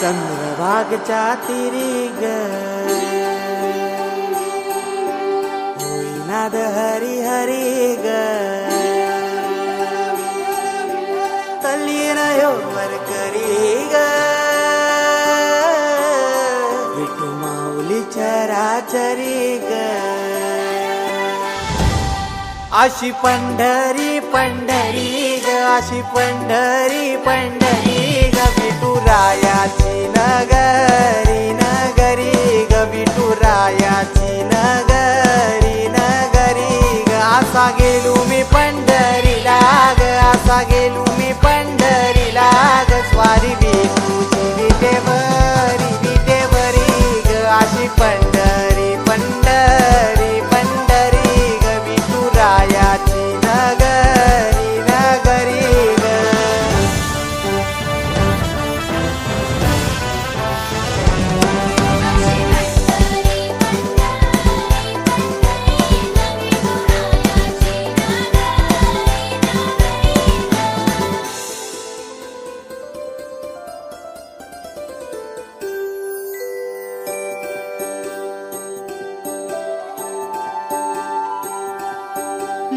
चंद्रभागच्या तिरी ग हरी हरी ग तल्लीन यो करी ग विठू माऊली चराचरी ग अशी पंढरी पंढरी ग अशी पंढरी पंढरी ग विठुरायाची devagar.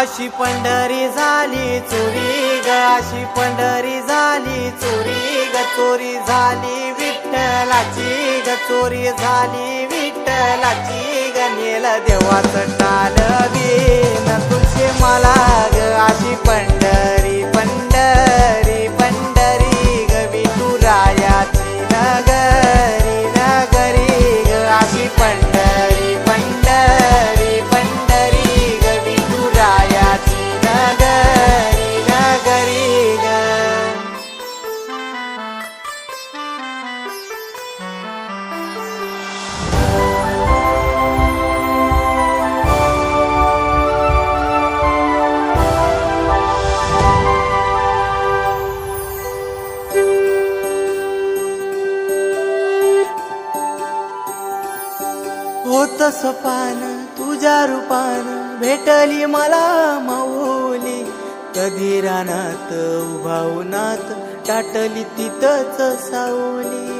अशी पंढरी झाली चोरी ग अशी पंढरी झाली चोरी ग चोरी झाली विठ्ठलाची ग चोरी झाली विठ्ठलाची ग नेल देवाचं टाल न तुझे मला ग अशी पंढरी होत सपान तुझ्या रूपान भेटली मला माऊली. कधी रानात उभावनात टाटली तिथंच सावली.